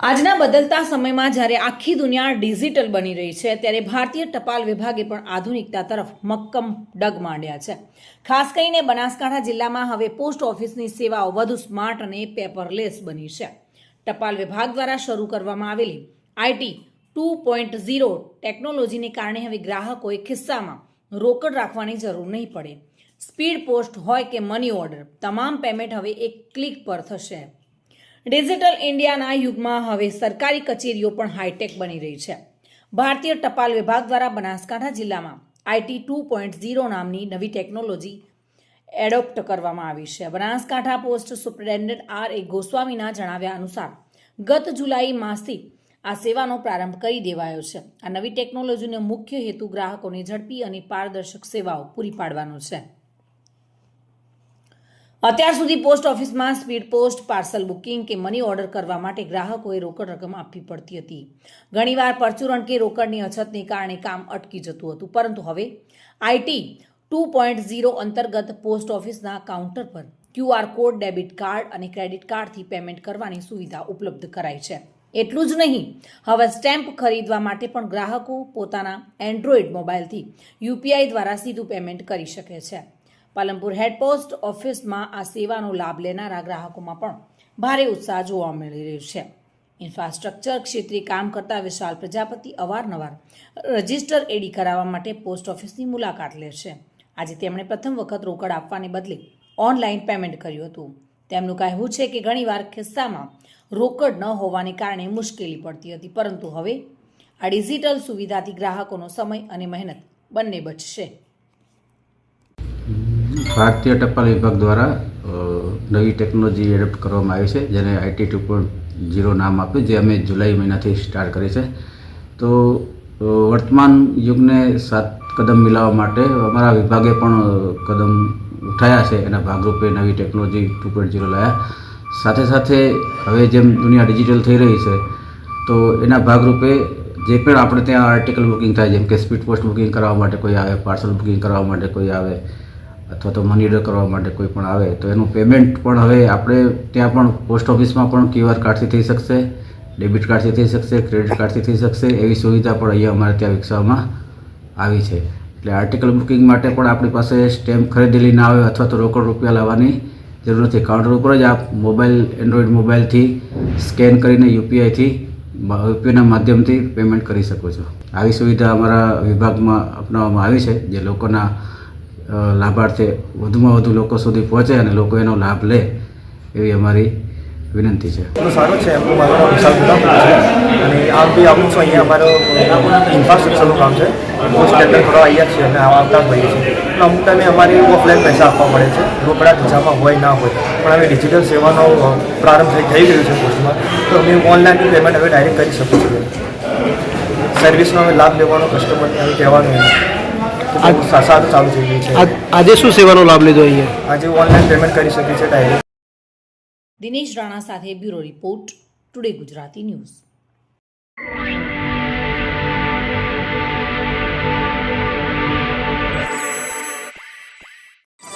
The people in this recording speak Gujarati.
આજના બદલતા સમયમાં જ્યારે આખી દુનિયા ડિજિટલ બની રહી છે, ત્યારે ભારતીય ટપાલ વિભાગે પણ આધુનિકતા તરફ મક્કમ ડગ માંડ્યા છે. ખાસ કરીને બનાસકાંઠા જિલ્લામાં હવે પોસ્ટ ઓફિસની સેવાઓ વધુ સ્માર્ટ અને પેપરલેસ બની છે. ટપાલ વિભાગ દ્વારા શરૂ કરવામાં આવેલી આઈટી ટુ પોઈન્ટ ઝીરો ટેકનોલોજીને કારણે હવે ગ્રાહકોએ ખિસ્સામાં રોકડ રાખવાની જરૂર નહીં પડે. સ્પીડ પોસ્ટ હોય કે મની ઓર્ડર, તમામ પેમેન્ટ હવે એક ક્લિક પર થશે. ડિજિટલ ઇન્ડિયાના યુગમાં હવે સરકારી કચેરીઓ પણ હાઈટેક બની રહી છે. ભારતીય ટપાલ વિભાગ દ્વારા બનાસકાંઠા જિલ્લામાં આઈટી ટુ પોઈન્ટ ઝીરો નામની નવી ટેકનોલોજી એડોપ્ટ કરવામાં આવી છે. Banaskantha post superintendent R A ગોસ્વામીના જણાવ્યા અનુસાર, ગત જુલાઈ માસથી આ સેવાનો પ્રારંભ કરી દેવાયો છે. આ નવી ટેકનોલોજીનો મુખ્ય હેતુ ગ્રાહકોને ઝડપી અને પારદર્શક સેવાઓ પૂરી પાડવાનો છે. અત્યાર સુધી પોસ્ટ ઓફિસમાં સ્પીડ પોસ્ટ, પાર્સલ બુકિંગ કે મની ઓર્ડર કરવા માટે ગ્રાહકોએ રોકડ રકમ આપવી પડતી હતી. ઘણીવાર પરચુરણ કે રોકડની અછતને કારણે કામ અટકી જતું હતું. પરંતુ હવે આઈટી ટુ પોઈન્ટ ઝીરો અંતર્ગત પોસ્ટ ઓફિસના કાઉન્ટર પર ક્યુઆર કોડ, ડેબિટ કાર્ડ અને ક્રેડિટ કાર્ડથી પેમેન્ટ કરવાની સુવિધા ઉપલબ્ધ કરાઈ છે. એટલું જ નહીં, હવે સ્ટેમ્પ ખરીદવા માટે પણ ગ્રાહકો પોતાના એન્ડ્રોઈડ મોબાઈલથી યુપીઆઈ દ્વારા સીધું પેમેન્ટ કરી શકે છે. પાલનપુર હેડ પોસ્ટ ઓફિસમાં આ સેવાનો લાભ લેનારા ગ્રાહકોમાં પણ ભારે ઉત્સાહ જોવા મળી રહ્યો છે. ઇન્ફ્રાસ્ટ્રક્ચર ક્ષેત્રે કામ કરતા વિશાલ પ્રજાપતિ અવારનવાર રજિસ્ટર એડી કરાવવા માટે પોસ્ટ ઓફિસની મુલાકાત લે છે. આજે તેમણે પ્રથમ વખત રોકડ આપવાને બદલે ઓનલાઈન પેમેન્ટ કર્યું હતું. તેમનું કહેવું છે કે ઘણીવાર ખિસ્સામાં રોકડ ન હોવાને કારણે મુશ્કેલી પડતી હતી, પરંતુ હવે આ ડિજિટલ સુવિધાથી ગ્રાહકોનો સમય અને મહેનત બંને બચશે. ભારતીય ટપાલ વિભાગ દ્વારા નવી ટેકનોલોજી એડપ્ટ કરવામાં આવી છે, જેને આઈટી ટુ પોઈન્ટ ઝીરો નામ આપ્યું, જે અમે જુલાઈ મહિનાથી સ્ટાર્ટ કરી છે. તો વર્તમાન યુગને સાત કદમ મિલાવવા માટે અમારા વિભાગે પણ કદમ ઉઠાયા છે, એના ભાગરૂપે નવી ટેકનોલોજી ટુ પોઈન્ટ ઝીરો લાયા. સાથે સાથે હવે જેમ દુનિયા ડિજિટલ થઈ રહી છે, તો એના ભાગરૂપે જે પણ આપણે ત્યાં આર્ટિકલ બુકિંગ થાય, જેમ કે સ્પીડ પોસ્ટ બુકિંગ કરાવવા માટે કોઈ આવે, પાર્સલ બુકિંગ કરાવવા માટે કોઈ આવે અથવા તો મની ઓર્ડર કરવા માટે કોઈ પણ આવે, તો એનું પેમેન્ટ પણ હવે આપણે ત્યાં પણ પોસ્ટ ઓફિસમાં પણ ક્યુઆર કાર્ડથી થઈ શકશે ડેબિટ કાર્ડથી થઈ શકશે ક્રેડિટ કાર્ડથી થઈ શકશે, એવી સુવિધા પણ અહીંયા અમારે ત્યાં વિકસાવવામાં આવી છે. એટલે આર્ટિકલ બુકિંગ માટે પણ આપણી પાસે સ્ટેમ્પ ખરીદેલી ના આવે અથવા તો રોકડ રૂપિયા લાવવાની જરૂર નથી. કાઉન્ટર ઉપર જ આપ મોબાઈલ એન્ડ્રોઈડ મોબાઈલથી સ્કેન કરીને યુપીઆઈથી યુપીઆઈના માધ્યમથી પેમેન્ટ કરી શકો છો. આવી સુવિધા અમારા વિભાગમાં અપનાવવામાં આવી છે, જે લોકોના લાભાર્થે વધુમાં વધુ લોકો સુધી પહોંચે અને લોકો એનો લાભ લે એવી અમારી વિનંતી છે. એટલું સારું છે. એમનું અને આમ બી આવું છું. અહીંયા અમારો ઇન્ફ્રાસ્ટ્રક્ચરનું કામ છે. પોસ્ટ ટેન્ડર કરવા આવ્યા છીએ અને આવતા હોઈએ છીએ. અમુક ટાઈમે અમારે ઓફલાઈન પૈસા આપવા પડે છે. રોકડા ખિસ્સામાં હોય, ના હોય. પણ હવે ડિજિટલ સેવાનો પ્રારંભ થઈ ગયો છે પોસ્ટમાં તો અમે ઓનલાઈન પેમેન્ટ હવે ડાયરેક્ટ કરી શકું સર્વિસનો અમે લાભ લેવાનો કસ્ટમરને અમે કહેવાનું બહુ સારું ચાલુ થઈ ગયું છે. આજે શું સેવાનો લાભ લીધો અહીંયા? આજે ઓનલાઈન પેમેન્ટ કરી શકે છે ડાયરેક્ટ દિનેશ રાણા સાથે bureau report today Gujarati news.